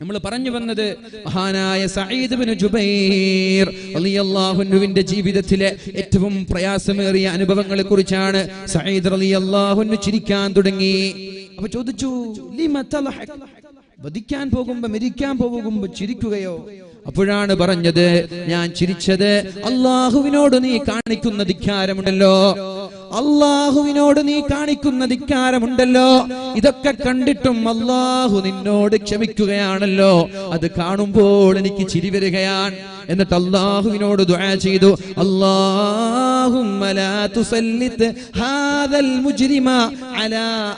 നമ്മൾ പറഞ്ഞു വന്നത് മഹാനായ സഈദ് ബിൻ ജുബൈർ ജീവിതത്തിലെ ഏറ്റവും പ്രയാസമേറിയ അനുഭവങ്ങളെ കുറിച്ചാണ് സഈദ് റളിയല്ലാഹു ചിരിക്കാൻ തുടങ്ങി. അപ്പൊ ചോദിച്ചു? വധിക്കാൻ പോകുമ്പോ മരിക്കാൻ പോകുമ്പോ ചിരിക്കുകയോ? അപ്പോഴാണ് പറഞ്ഞത് ഞാൻ ചിരിച്ചത് അള്ളാഹുവിനോട് നീ കാണിക്കുന്ന ധിക്കാരമുണ്ടല്ലോ. അള്ളാഹുവിനോട് നീ കാണിക്കുന്ന ധിക്കാരമുണ്ടല്ലോ. ഇതൊക്കെ കണ്ടിട്ടും അള്ളാഹു നിന്നോട് ക്ഷമിക്കുകയാണല്ലോ. അത് കാണുമ്പോൾ എനിക്ക് ചിരി വരികയാണ്. എന്നിട്ട് അള്ളാഹുവിനോട് ദുആ ചെയ്തു. ലാ തുസല്ലിത് ഹാദൽ മുജ്രിമ അലാ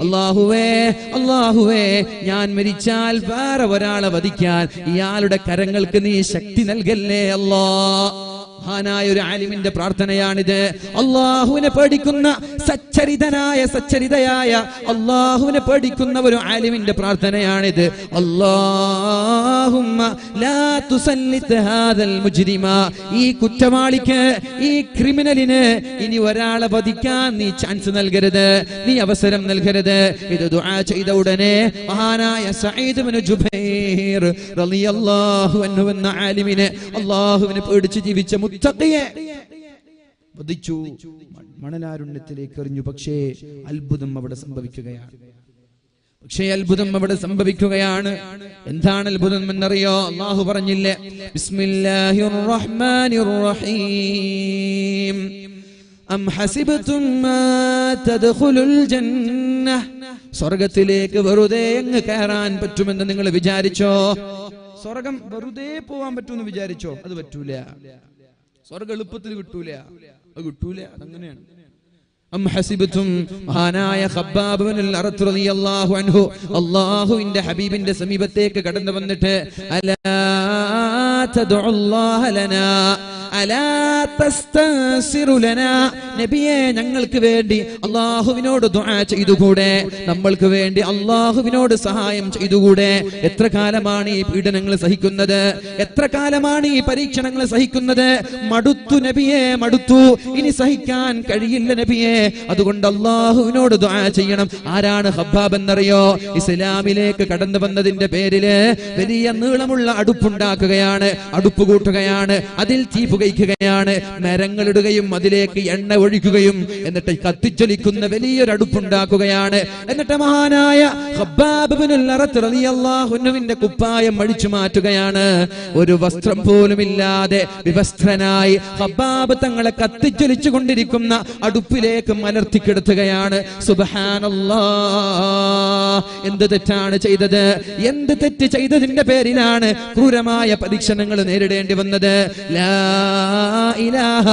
അല്ലാഹുവേ അല്ലാഹുവേ ഞാൻ മരിച്ചാൽ വേറെ ഒരാളെ വധിക്കാൻ ഇയാളുടെ കരങ്ങൾക്ക് നീ ശക്തി നൽകല്ലേ അല്ലാ. മഹാനായ ഒരു ആലിമിന്റെ പ്രാർത്ഥനയാണിത്. അള്ളാഹുവിനെ പേടിക്കുന്ന സച്ചരിതനായ സച്ചരിതയായ അള്ളാഹുവിനെ പേടിക്കുന്ന ഒരു ആലിമിന്റെ പ്രാർത്ഥനയാണിത്. അല്ലാഹുമ്മ ലാ ഹാദൽ മുജ്രിമ. ഈ കുറ്റവാളിക്ക് ഈ ക്രിമിനലിന് ഇനി ഒരാളെ വധിക്കാൻ നീ ചാൻസ് നൽകരുത്. നീ അവസരം നൽകരുത്. ഇത് ദുആ ചെയ്ത ഉടനെ മഹാനായ സഈദ് ഇബ്നു ജുബൈർ റളിയല്ലാഹു അൻഹു എന്ന ആലിമിനെ അള്ളാഹുവിനെ പേടിച്ച് ജീവിച്ച വധിച്ചു. മണലാരുണ്യത്തിലേക്ക് എറിഞ്ഞു. പക്ഷേ അത്ഭുതം അവിടെ സംഭവിക്കുകയാണ്. പക്ഷേ അത്ഭുതം അവിടെ സംഭവിക്കുകയാണ്. എന്താണ് അത്ഭുതം എന്നറിയോ? അള്ളാഹു പറഞ്ഞില്ലേ ബിസ്മില്ലാഹിർ റഹ്മാനിർ റഹീം അം ഹസിബതും മാ തദ്ഖുലുൽ ജന്നഹ്. സ്വർഗത്തിലേക്ക് വെറുതെ അങ്ങ് കയറാൻ പറ്റുമെന്ന് നിങ്ങൾ വിചാരിച്ചോ? സ്വർഗം വെറുതെ പോവാൻ പറ്റുമെന്ന് വിചാരിച്ചോ? അത് പറ്റൂല. സ്വർഗം എളുപ്പത്തിൽ കിട്ടൂല. അത് കിട്ടൂല. അതങ്ങനെയാണ്. മഹാനായ ഹബീബിന്റെ സമീപത്തേക്ക് കടന്നു വന്നിട്ട് അലാ നബിയെ ഞങ്ങൾക്ക് വേണ്ടി അള്ളാഹുവിനോട് ദുആ ചെയ്തുകൂടെ? നമ്മൾക്ക് വേണ്ടി അള്ളാഹുവിനോട് സഹായം ചെയ്തുകൂടെ? എത്ര കാലമാണ് ഈ പീഡനങ്ങൾ സഹിക്കുന്നത്? എത്ര കാലമാണ് ഈ പരീക്ഷണങ്ങൾ സഹിക്കുന്നത്? മടുത്തു നബിയെ മടുത്തു. ഇനി സഹിക്കാൻ കഴിയില്ല നബിയെ. അതുകൊണ്ട് അള്ളാഹുവിനോട് ദുആ ചെയ്യണം. ആരാണ് ഹബ്ബാബ് എന്നറിയോ? ഇസ്ലാമിലേക്ക് കടന്നു വന്നതിന്റെ പേരിൽ വലിയ നീളമുള്ള അടുപ്പുണ്ടാക്കുകയാണ് അടുപ്പ് കൂട്ടുകയാണ്. അതിൽ തീ പുകയ്ക്കുകയാണ് മരങ്ങളിടുകയും അതിലേക്ക് എണ്ണ ഒഴിക്കുകയും എന്നിട്ട് കത്തിച്ചൊലിക്കുന്ന വലിയൊരു അടുപ്പുണ്ടാക്കുകയാണ്. എന്നിട്ട് മഹാനായ അൻഹുവിന്റെ കുപ്പായം അഴിച്ചു മാറ്റുകയാണ്. ഒരു വസ്ത്രം പോലും ഇല്ലാതെ വിവസ്ത്രനായി ഹബ്ബാബ് തങ്ങളെ കത്തിച്ചൊലിച്ചു കൊണ്ടിരിക്കുന്ന അടുപ്പിലേക്ക് മലർത്തിക്കെടുത്തുകയാണ് എന്ത് തെറ്റാണ് ചെയ്തത്? എന്ത് തെറ്റ് ചെയ്തതിന്റെ പേരിലാണ് ക്രൂരമായ പരീക്ഷണങ്ങൾ നേരിടേണ്ടി വന്നത്? ലാ ഇലാഹ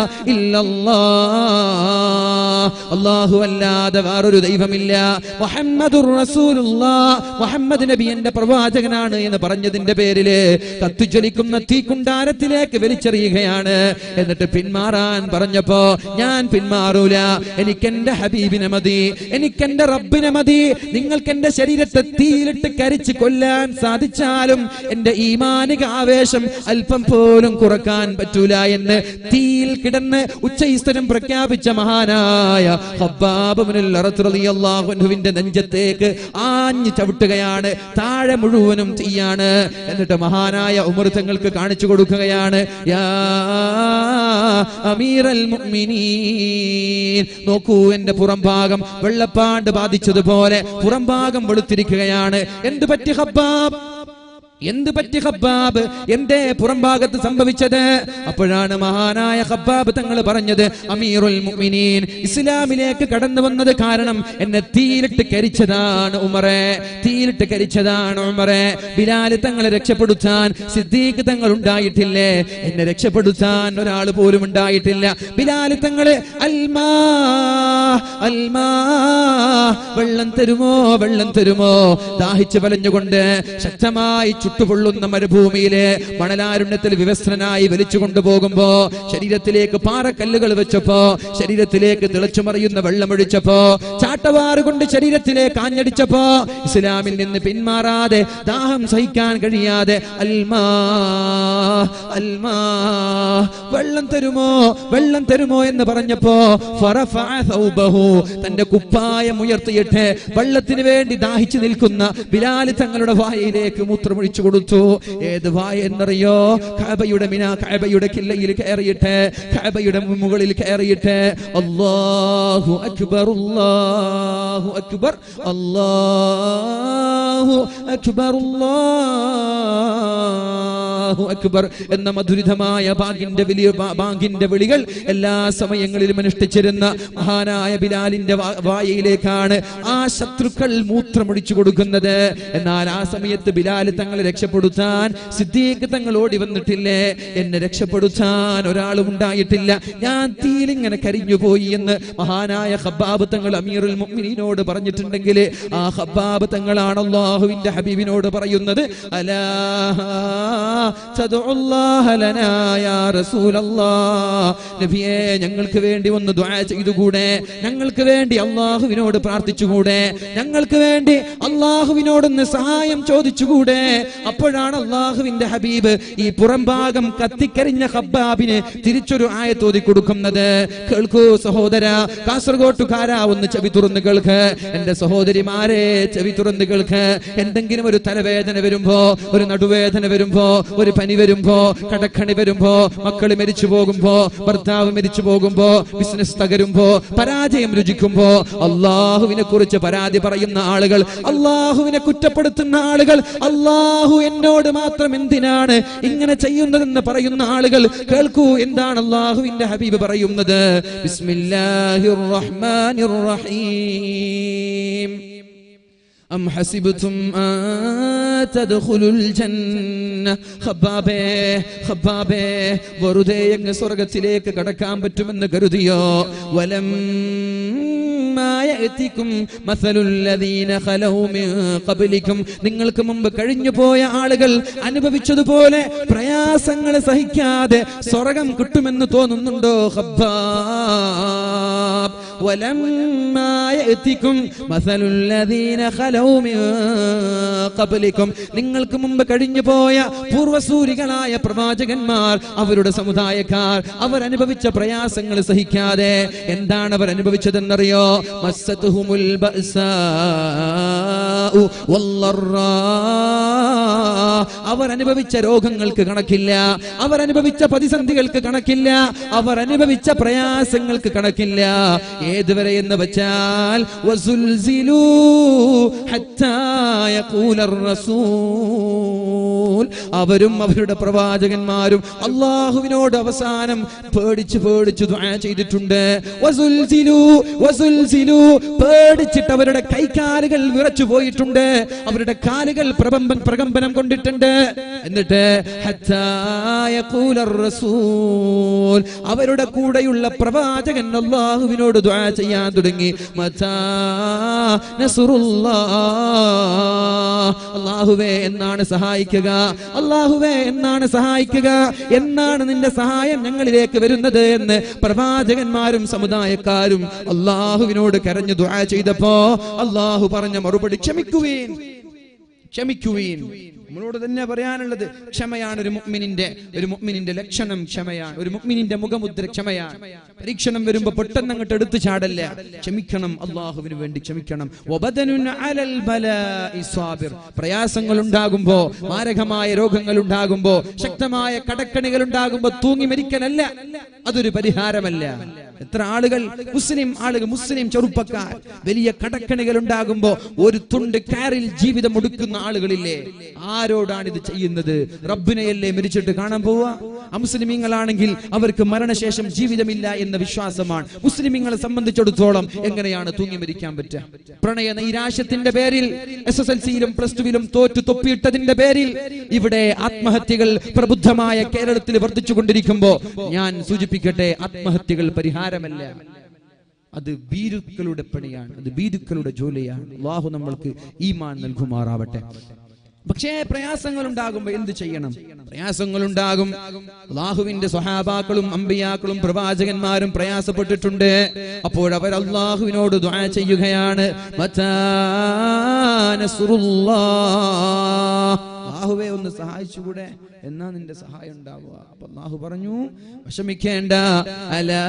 അല്ലാഹു അല്ലാതെ വേറൊരു ദൈവമില്ല. മുഹമ്മദുർ റസൂലുള്ളാ മുഹമ്മദ് നബി എന്റെ പ്രവാചകനാണ് എന്ന് പറഞ്ഞതിന്റെ പേരിൽ കത്തിജ്വലിക്കുന്ന തീക്കുണ്ടാരത്തിലേക്ക് വലിച്ചെറിയുകയാണ്. എന്നിട്ട് പിന്മാറാൻ പറഞ്ഞപ്പോ ഞാൻ പിന്മാറൂല. എനിക്ക് എന്റെ ഹബീബിനെ മതി. എനിക്ക് എന്റെ റബ്ബിനെ മതി. നിങ്ങൾക്ക് എന്റെ ശരീരത്തെ തീയിലിട്ട് കരിച്ച് കൊല്ലാൻ സാധിച്ചാലും എന്റെ ഈമാനിക ആവേശം അല്പം പോലും കുറയ്ക്കാൻ പറ്റൂല എന്ന് തീയിൽ കിടന്ന് ഉച്ചയിസ്തരം പ്രഖ്യാപിച്ച മഹാനായ ഹബ്ബാബുവിന്റെ നെഞ്ചത്തേക്ക് ആഞ്ഞു ചവിട്ടുകയാണ്. താഴെ മുഴുവനും തീയാണ്. എന്നിട്ട് മഹാനായ ഉമർ തങ്ങൾക്ക് കാണിച്ചു കൊടുക്കുകയാണ്. നോക്കൂ എന്റെ പുറം ഭാഗം വെള്ളപ്പാണ്ട് ബാധിച്ചതുപോലെ പുറം ഭാഗം വെളുത്തിരിക്കുകയാണ്. എന്ത് പറ്റി ഹബ്ബാബ് എന്ത് പറ്റി ഹബ്ബാബ് എന്റെ പുറം ഭാഗത്ത് സംഭവിച്ചത്? അപ്പോഴാണ് മഹാനായ ഹബ്ബാബ് തങ്ങൾ പറഞ്ഞത് അമീറുൽ മുഅ്മിനീൻ ഇസ്ലാമിലേക്ക് കടന്നു വന്നത് കാരണം എന്നെ തീയിലിട്ട് കരിച്ചതാണ് ഉമറെ തീയിലിട്ട് കരിച്ചതാണ് ഉമറെ. ബിലാൽ തങ്ങളെ രക്ഷപ്പെടുത്താൻ സിദ്ദീഖ് തങ്ങൾ ഉണ്ടായിട്ടില്ലേ? എന്നെ രക്ഷപ്പെടുത്താൻ ഒരാൾ പോലും ഉണ്ടായിട്ടില്ല. ബിലാൽ തങ്ങൾ അൽമാ അൽമാ വെള്ളം തരുമോ വെള്ളം തരുമോ? ദാഹിച്ചു വലഞ്ഞുകൊണ്ട് ശക്തമായി ചുട്ടു ചുട്ടുപൊള്ളുന്ന മരുഭൂമിയിലെ മണലാരുണ്യത്തിൽ വിവസ്ത്രനായി വലിച്ചു കൊണ്ടുപോകുമ്പോ ശരീരത്തിലേക്ക് പാറക്കല്ലുകൾ വെച്ചപ്പോ ശരീരത്തിലേക്ക് തിളച്ചു തിളച്ചുമറിയുന്ന വെള്ളമൊഴിച്ചപ്പോ ചാട്ടവാറുകൊണ്ട് ശരീരത്തിലേക്ക് ആഞ്ഞടിച്ചപ്പോ ഇസ്ലാമിൽ നിന്ന് പിന്മാറാതെ ദാഹം സഹിക്കാൻ കഴിയാതെ അൽമാ അൽമാ വെള്ളം തരുമോ വെള്ളം തരുമോ എന്ന് പറഞ്ഞപ്പോ തന്റെ കുപ്പായം ഉയർത്തിയിട്ട് വെള്ളത്തിന് വേണ്ടി ദാഹിച്ചു നിൽക്കുന്ന ബിലാൽ തങ്ങളുടെ വായയിലേക്ക് മൂത്രമൊഴിച്ചു കൊടുത്തു. ഏത് വായ എന്നറിയോ? കഅബയുടെ മിന കഅബയുടെ കില്ലയിൽ കയറിയിട്ട് കഅബയുടെ മുകളിൽ കയറിയിട്ട് അല്ലാഹു അക്ബർ അല്ലാഹു അക്ബർ അല്ലാഹു അക്ബർ അല്ലാഹു അക്ബർ എന്ന മധുരിതമായ ബാങ്കിന്റെ വലിയ ബാങ്കിന്റെ വിളികൾ എല്ലാ സമയങ്ങളിലും അനുഷ്ഠിച്ചിരുന്ന മഹാനായ ബിലാലിന്റെ വായയിലേക്കാണ് ആ ശത്രുക്കൾ മൂത്രമൊഴിച്ചു കൊടുക്കുന്നത്. എന്നാൽ ആ സമയത്ത് ബിലാൽ തങ്ങളെ രക്ഷപ്പെടുത്താൻ സിദ്ദീഖ് തങ്ങൾ ഓടി വന്നിട്ടില്ലേ? എന്നെ രക്ഷപ്പെടുത്താൻ ഒരാളും ഉണ്ടായിട്ടില്ല. ഞാൻ തീയിലിങ്ങനെ കരിഞ്ഞു പോയി എന്ന് മഹാനായ ഹബ്ബാബ് തങ്ങൾ അമീറുൽ മുഅ്മിനീനോട് പറഞ്ഞിട്ടുണ്ടെങ്കിൽ ആ ഹബ്ബാബ് തങ്ങളാണ് അള്ളാഹുവിന്റെ ഹബീബിനോട് പറയുന്നത് അലാ ലനാ യാ നബിയേ ഞങ്ങൾക്ക് വേണ്ടി ഒന്ന് ദുആ ചെയ്തുകൂടെ? ഞങ്ങൾക്ക് വേണ്ടി അള്ളാഹുവിനോട് പ്രാർത്ഥിച്ചുകൂടെ? ഞങ്ങൾക്ക് വേണ്ടി അള്ളാഹുവിനോടൊന്ന് സഹായം ചോദിച്ചുകൂടെ? അപ്പോഴാണ് അള്ളാഹുവിന്റെ ഹബീബ് ഈ പുറംഭാഗം കത്തിക്കരിഞ്ഞ ഹബ്ബാബിന് തിരിച്ചൊരു ആയത്തോതി കൊടുക്കുന്നത്. കേൾക്കൂ സഹോദര കാസർഗോട്ടുകാരാ ഒന്ന് ചെവി തുറന്ന് കേൾക്ക്. എന്റെ സഹോദരിമാരെ ചെവി തുറന്ന് കേൾക്ക്. എന്തെങ്കിലും ഒരു തലവേദന വരുമ്പോ ഒരു നടുവേദന വരുമ്പോ ഒരു പനി വരുമ്പോ കടക്കണി വരുമ്പോ മക്കൾ മരിച്ചു പോകുമ്പോ ഭർത്താവ് മരിച്ചു പോകുമ്പോ ബിസിനസ് തകരുമ്പോ പരാജയം രുചിക്കുമ്പോ അള്ളാഹുവിനെ കുറിച്ച് പരാതി പറയുന്ന ആളുകൾ അള്ളാഹുവിനെ കുറ്റപ്പെടുത്തുന്ന ആളുകൾ അള്ളാഹു എന്നോട് മാത്രം എന്തിനാണ് ഇങ്ങനെ ചെയ്യുന്നതെന്ന് പറയുന്ന ആളുകൾ കേൾക്കൂ എന്താണ് അള്ളാഹുവിന്റെ ഹബീബ് പറയുന്നത് ബിസ്മില്ലാഹിർ റഹ്മാനിർ റഹീം أم حسبتم أن تدخلوا الجنة خبابേ خبابേ വെറുതെ അങ്ങ് സ്വർഗത്തിലേക്ക് കടക്കാൻ പറ്റുമെന്ന് കരുതിയോ വലം ും നിങ്ങൾക്ക് മുമ്പ് കഴിഞ്ഞു പോയ ആളുകൾ അനുഭവിച്ചതുപോലെ പ്രയാസങ്ങൾ സഹിക്കാതെ സ്വർഗം കിട്ടുമെന്ന് തോന്നുന്നുണ്ടോ? ഹബ്ബാബ് ولما يأتكم مثل الذين خلوا من قبلكم നിങ്ങൾക്ക് മുമ്പ് കഴിഞ്ഞു പോയ പൂർവസൂരികളായ പ്രവാചകന്മാർ അവരുടെ സമുദായക്കാർ അവർ അനുഭവിച്ച പ്രയാസങ്ങൾ സഹിക്കാതെ എന്താണ് അവർ അനുഭവിച്ചതെന്നറിയോ മസ്സത്തുഹുമുൽ ബഅസാഉ വല്ലറാ. അവർ അനുഭവിച്ച രോഗങ്ങൾക്ക് കണക്കില്ല. അവർ അനുഭവിച്ച പ്രതിസന്ധികൾക്ക് കണക്കില്ല. അവർ അനുഭവിച്ച പ്രയാസങ്ങൾക്ക് കണക്കില്ല. ഏതുവരെ എന്ന് വെച്ചാൽ വസുൽസിലൂ കൂലർ യഖൂലർ റസൂൽ അവരും അവരുടെ പ്രവാചകന്മാരും അള്ളാഹുവിനോട് അവസാനം പേടിച്ച് പേടിച്ച് ചെയ്തിട്ടുണ്ട്. പേടിച്ചിട്ട് അവരുടെ കൈകാലുകൾ വിറച്ചു പോയിട്ടുണ്ട്. അവരുടെ കാലുകൾ പ്രകമ്പൻ പ്രകമ്പനം കൊണ്ടിട്ടുണ്ട്. എന്നിട്ട് അവരുടെ കൂടെയുള്ള പ്രവാചകൻ അള്ളാഹുവിനോട് ദുആ ചെയ്യാൻ തുടങ്ങി. അള്ളാഹുവേ എന്നാണ് സഹായിക്കുക. അള്ളാഹുവേ എന്നാണ് സഹായിക്കുക? എന്നാണ് നിന്റെ സഹായം ഞങ്ങളിലേക്ക് വരുന്നത് എന്ന് പ്രവാചകന്മാരും സമുദായക്കാരും അള്ളാഹുവിനോട് കരഞ്ഞു ദുആ ചെയ്തപ്പോ അള്ളാഹു പറഞ്ഞ മറുപടി ക്ഷമിക്കുവീൻ. ക്ഷമിക്കുവീൻ. നമ്മളോട് തന്നെ പറയാനുള്ളത് ക്ഷമയാണ് ഒരു മുഅ്മിനിന്റെ ഒരു മുഅ്മിനിന്റെ ലക്ഷണം ക്ഷമയാണ് ഒരു മുഅ്മിനിന്റെ മുഖമുദ്ര ക്ഷമയാണ്. പരീക്ഷണം വരുമ്പോ പെട്ടെന്ന് അങ്ങോട്ട് എടുത്തു ചാടല്ല. ക്ഷമിക്കണം അള്ളാഹുവിന് വേണ്ടി ക്ഷമിക്കണം. പ്രയാസങ്ങൾ ഉണ്ടാകുമ്പോ മാരകമായ രോഗങ്ങൾ ഉണ്ടാകുമ്പോ ശക്തമായ കടക്കണികൾ ഉണ്ടാകുമ്പോ തൂങ്ങി മരിക്കലല്ല. അതൊരു പരിഹാരമല്ല. എത്ര ആളുകൾ? മുസ്ലിം ആളുകൾ മുസ്ലിം ചെറുപ്പക്കാർ. വലിയ കടക്കണികൾ ഉണ്ടാകുമ്പോ ഒരു തുണ്ട് കയറിൽ ജീവിതം ഒടുക്കുന്ന ആളുകളില്ലേ? ആരോടാണ് ഇത് ചെയ്യുന്നത്? റബ്ബിനെയല്ലേ മരിച്ചിട്ട് കാണാൻ പോവുക? അമുസ്ലിമീങ്ങളാണെങ്കിൽ അവർക്ക് മരണശേഷം ജീവിതമില്ല എന്ന വിശ്വാസമാണ്. മുസ്ലിമീങ്ങളെ സംബന്ധിച്ചിടത്തോളം എങ്ങനെയാണ് തൂങ്ങി മരിക്കാൻ പറ്റുക? പ്രണയ നൈരാശ്യത്തിന്റെ പേരിൽ എസ് എസ് എൽ സിയിലും പ്ലസ് ടുവിലും തോറ്റു തൊപ്പിയിട്ടതിന്റെ പേരിൽ ഇവിടെ ആത്മഹത്യകൾ പ്രബുദ്ധമായ കേരളത്തിൽ വർദ്ധിച്ചുകൊണ്ടിരിക്കുമ്പോ ഞാൻ സൂചിപ്പിക്കട്ടെ ആത്മഹത്യകൾ പരിഹാരമല്ല അത് ബീരുക്കളുടെ പണിയാണ്. അത് ബീരുക്കളുടെ ജോലിയാണ്. അള്ളാഹു നമ്മൾക്ക് ഈമാൻ നൽകുമാറാവട്ടെ. പക്ഷേ പ്രയാസങ്ങൾ ഉണ്ടാകുമ്പോ എന്ത് ചെയ്യണം? പ്രയാസങ്ങൾ ഉണ്ടാകും അള്ളാഹുവിന്റെ സ്വഹാബാക്കളും അമ്പിയാക്കളും പ്രവാചകന്മാരും പ്രയാസപ്പെട്ടിട്ടുണ്ട്. അപ്പോൾ അവർ അള്ളാഹുവിനോട് ദുആ ചെയ്യുകയാണ്. നസ്റുല്ലാഹ്. അള്ളാഹുവെ ഒന്ന് സഹായിച്ചുകൂടെ? എന്നാ നിന്റെ സഹായം ഉണ്ടാവുക. അപ്പൊ അള്ളാഹു പറഞ്ഞു വിഷമിക്കേണ്ട. അലാ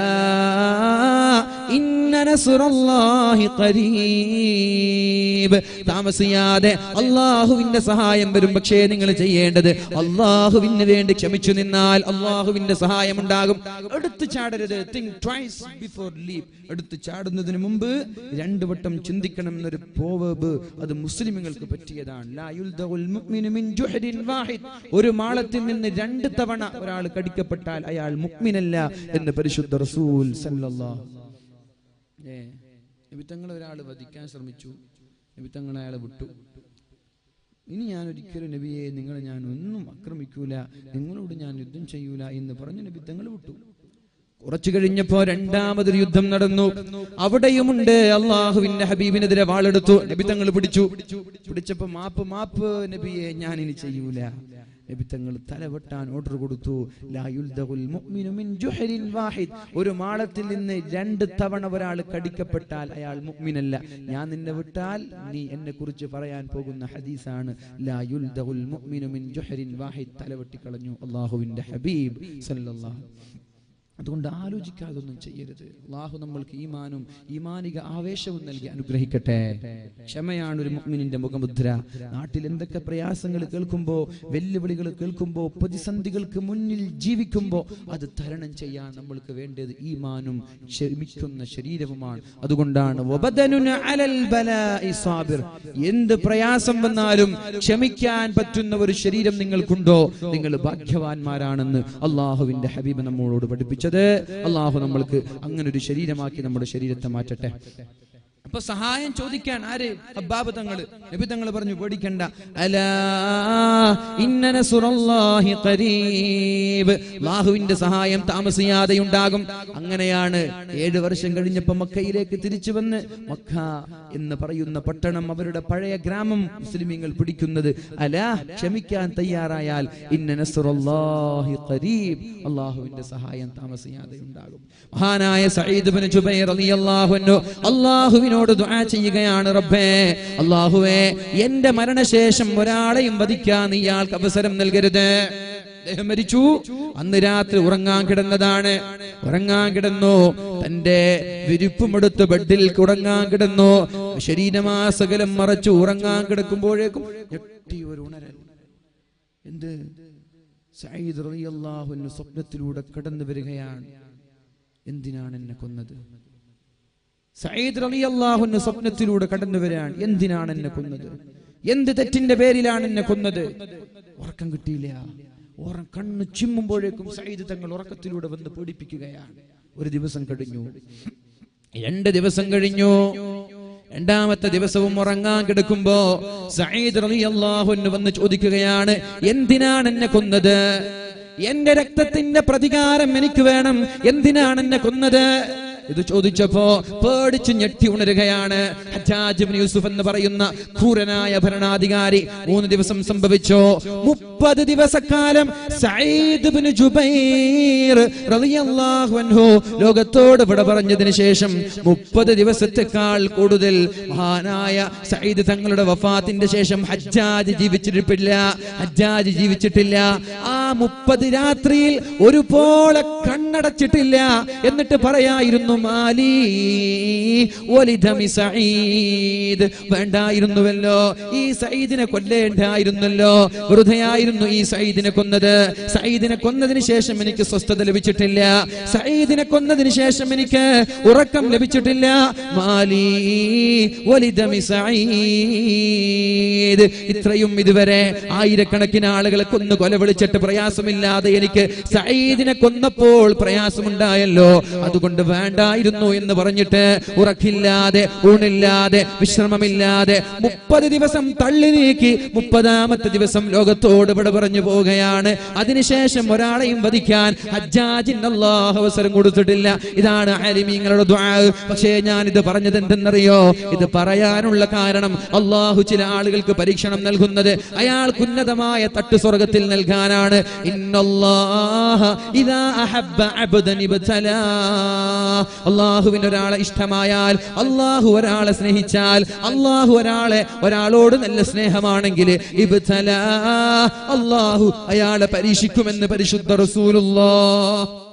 താമസിയാതെ അള്ളാഹുവിന്റെ സഹായം വരും പക്ഷേ നിങ്ങൾ ചെയ്യേണ്ടത് അള്ളാഹുവിന് വേണ്ടി ക്ഷമിച്ചു നിന്നാൽ അള്ളാഹുവിന്റെ സഹായം ഉണ്ടാകും എടുത്തു ചാടരുത്. തിങ്ക് ട്വൈസ് ബിഫോർ ലീവ് എടുത്തു ചാടുന്നതിന് മുമ്പ് രണ്ടു വട്ടം ചിന്തിക്കണം എന്നൊരു പ്രോവേബ് അത് മുസ്ലിമുകൾക്ക് പറ്റിയതാണ്. ലാ യുൽദഉൽ മുഅ്മിനു മിൻ ജുഹ്രിൻ വാഹിദ്. ഒരു മാളത്തിൽ നിന്ന് രണ്ട് തവണ ഒരാൾ കടിക്കപ്പെട്ടാൽ അയാൾ മുഅ്മിനല്ല എന്ന് പരിശുദ്ധ റസൂൽ സല്ലല്ലാഹു ഏ നബിത്തങ്ങൾ ഒരാൾ വധിക്കാൻ ശ്രമിച്ചു നിമിത്തങ്ങൾ അയാളെ വിട്ടു. ഇനി ഞാൻ ഒരിക്കലും നബിയെ നിങ്ങളെ ഞാൻ ഒന്നും ആക്രമിക്കൂല നിങ്ങളോട് ഞാൻ യുദ്ധം ചെയ്യൂല എന്ന് പറഞ്ഞു നബിത്തങ്ങൾ വിട്ടു. കുറച്ചു കഴിഞ്ഞപ്പോ രണ്ടാമതൊരു യുദ്ധം നടന്നു. അവിടെയുമുണ്ട് അള്ളാഹുവിന്റെ ഹബീബിനെതിരെ വാളെടുത്തു. നബി പിടിച്ചു. പിടിച്ചപ്പോ മാപ്പ് മാപ്പ് നബിയെ ഞാൻ ഇനി ചെയ്യൂല. നബി തങ്ങൾ തലവെട്ടാൻ ഓർഡർ കൊടുത്തു. ഒരു മാളത്തിൽ നിന്ന് രണ്ട് തവണ ഒരാൾ കടിക്കപ്പെട്ടാൽ അയാൾ മുഅ്മിനല്ല. ഞാൻ നിന്നെ വിട്ടാൽ നീ എന്നെ കുറിച്ച് പറയാൻ പോകുന്ന ഹദീസാണ്. തലവെട്ടിക്കളഞ്ഞു. അള്ളാഹുവിന്റെ ഹബീബ് സല്ലല്ലാഹു അതുകൊണ്ട് ആലോചിക്കാതെ ഒന്നും ചെയ്യരുത്. അള്ളാഹു നമ്മൾക്ക് ഈമാനും ഈമാനിക ആവേശവും നൽകി അനുഗ്രഹിക്കട്ടെ. ക്ഷമയാണ് ഒരു മുഗ്മിനിന്റെ മുഖമുദ്ര. നാട്ടിൽ എന്തൊക്കെ പ്രയാസങ്ങൾ കേൾക്കുമ്പോ വെല്ലുവിളികൾ കേൾക്കുമ്പോ പ്രതിസന്ധികൾക്ക് മുന്നിൽ ജീവിക്കുമ്പോ അത് തരണം ചെയ്യാൻ നമ്മൾക്ക് വേണ്ടത് ഈമാനും ക്ഷമിക്കുന്ന ശരീരവുമാണ്. അതുകൊണ്ടാണ്. എന്ത് പ്രയാസം വന്നാലും ക്ഷമിക്കാൻ പറ്റുന്ന ഒരു ശരീരം നിങ്ങൾക്കുണ്ടോ? നിങ്ങൾ ഭാഗ്യവാന്മാരാണെന്ന് അള്ളാഹുവിന്റെ ഹബീബ് നമ്മളോട് പഠിപ്പിച്ചത് അള്ളാഹു നമ്മൾക്ക് അങ്ങനെ ഒരു ശരീരമാക്കി നമ്മുടെ ശരീരത്തെ മാറ്റട്ടെ. അപ്പൊ സഹായം ചോദിക്കാൻ ആര്? അബ്ബാബ് തങ്ങൾ. നബി തങ്ങൾ പറഞ്ഞു പേടിക്കണ്ട. അലാ ഇന്ന നസ്റുല്ലാഹി ഖരീബ്. അല്ലാഹുവിന്റെ സഹായം താമസിയാതെ ഉണ്ടാകും അങ്ങനെയാണ് ഏഴ് വർഷം കഴിഞ്ഞപ്പോ മക്കയിലേക്ക് തിരിച്ചു വന്ന് മക്ക എന്ന് പറയുന്ന പട്ടണം അവരുടെ പഴയ ഗ്രാമം മുസ്ലിമീങ്ങൾ പിടിക്കുന്നത്. അലാ ക്ഷമിക്കാൻ തയ്യാറായാൽ അല്ലാഹുവിന്റെ സഹായം താമസിയാതെ ഉണ്ടാകും മഹാനായ സഈദ് ഇബ്നു അല്ലാഹുവിനോട് ദുആ ചെയ്യുകയാണ് റബ്ബേ. അള്ളാഹുവേ എന്റെ മരണശേഷം ഒരാളെയും വധിക്കാൻ നീ അവസരം നൽകരുത്. അദ്ദേഹം മരിച്ചു. അന്ന് രാത്രി ഉറങ്ങാൻ കിടന്നതാണ്. ഉറങ്ങാൻ കിടന്നു. തന്റെ വിരിപ്പുമെടുത്ത് ബെഡിൽ ഉറങ്ങാൻ കിടന്നു. ശരീരമാസകലം മറച്ചു ഉറങ്ങാൻ കിടക്കുമ്പോഴേക്കും ഉണരൽ എന്ത്? സയ്യിദ് റളിയല്ലാഹു അൻഹു സ്വപ്നത്തിലൂടെ കടന്നു വരികയാണ് എന്തിനാണ് എന്നെ കൊന്നത്? സയ്യിദ് റളിയല്ലാഹു അൻഹു സ്വപ്നത്തിലൂടെ കടന്നു വരാൻ എന്തിനാണ് എന്നെ കൊന്നത്? എന്ത് തെറ്റിന്റെ പേരിലാണ് എന്നെ കൊന്നത്? ഉറക്കം കിട്ടിയില്ല. ഉറം കണ്ണ് ചിമ്മുമ്പോഴേക്കും സയ്യിദ് തങ്ങൾ ഉറക്കത്തിലൂടെ വന്ന് പീഡിപ്പിക്കുകയാണ് ഒരു ദിവസം കഴിഞ്ഞു. രണ്ട് ദിവസം കഴിഞ്ഞു. രണ്ടാമത്തെ ദിവസവും ഉറങ്ങാൻ കിടക്കുമ്പോ സയ്യിദ് റളിയല്ലാഹു അൻഹു വന്ന് ചോദിക്കുകയാണ് എന്തിനാണ് എന്നെ കൊന്നത്? എന്റെ രക്തത്തിന്റെ പ്രതികാരം എനിക്ക് വേണം. എന്തിനാണ് എന്നെ കൊന്നത്? ഇത് ചോദിച്ചപ്പോ പേടിച്ച് ഞെട്ടി ഉണരുകയാണ്. യൂസുഫ് എന്ന് പറയുന്ന ക്രൂരനായ ഭരണാധികാരി മൂന്ന് ദിവസം സംഭവിച്ചോ? മുപ്പത് ദിവസക്കാലം ഇബ്നു ജുബൈർ റളിയല്ലാഹു അൻഹു ലോകത്തോട് വിട പറഞ്ഞതിന് ശേഷം മുപ്പത് ദിവസത്തെക്കാൾ കൂടുതൽ മഹാനായ സഈദ് തങ്ങളുടെ വഫാത്തിന്റെ ശേഷം ഹജ്ജാജ് ജീവിച്ചിട്ടില്ല. ഹജ്ജാജ് ജീവിച്ചിട്ടില്ല. ആ മുപ്പത് രാത്രിയിൽ ഒരുപോലെ കണ്ണടച്ചിട്ടില്ല എന്നിട്ട് പറയായിരുന്നു മാലി സഈദ്. വേണ്ടായിരുന്നുവല്ലോ ഈ സയ്യിദിനെ കൊല്ലേണ്ടായിരുന്നല്ലോ. വെറുതെയായിരുന്നു ഈ സയ്യിദിനെ കൊന്നത്. സയ്യിദിനെ കൊന്നതിന് ശേഷം എനിക്ക് സ്വസ്ഥത ലഭിച്ചിട്ടില്ല. സയ്യിദിനെ കൊന്നതിന് ശേഷം എനിക്ക് ഉറക്കം ലഭിച്ചിട്ടില്ല. മാലി ഇത്രയും ഇതുവരെ ആയിരക്കണക്കിന് ആളുകളെ കൊന്നു കൊല വിളിച്ചിട്ട് പ്രയാസമില്ലാതെ എനിക്ക് സയ്യിദിനെ കൊന്നപ്പോൾ പ്രയാസമുണ്ടായല്ലോ. അതുകൊണ്ട് വേണ്ടായിരുന്നു എന്ന് പറഞ്ഞിട്ട് ഉറക്കില്ലാതെ ഊണില്ലാതെ വിശ്രമമില്ലാതെ മുപ്പത് ദിവസം തള്ളി നീക്കി മുപ്പതാമത്തെ ദിവസം ലോകത്തോട് ഇവിടെ പറഞ്ഞു പോവുകയാണ്. അതിനുശേഷം ഒരാളെയും വധിക്കാൻ അവസരം കൊടുത്തിട്ടില്ല. ഇതാണ് ആലിമീങ്ങളുടെ പക്ഷേ ഞാൻ ഇത് പറഞ്ഞത് എന്തെന്നറിയോ? ഇത് പറയാനുള്ള കാരണം അള്ളാഹു ചില ആളുകൾക്ക് പരീക്ഷണം നൽകുന്നത്. അയാൾക്ക് ഉന്നതമായ തട്ട് സ്വർഗത്തിൽ നൽകാനാണ്. അള്ളാഹുവിന് ഒരാളെ ഇഷ്ടമായാൽ അള്ളാഹു ഒരാളെ സ്നേഹിച്ചാൽ അള്ളാഹു ഒരാളെ ഒരാളോട് നല്ല സ്നേഹമാണെങ്കിൽ ഇബ്തലാ. അള്ളാഹു അയാളെ പരീക്ഷിക്കുമെന്ന് പരിശുദ്ധ റസൂലുള്ളാഹ്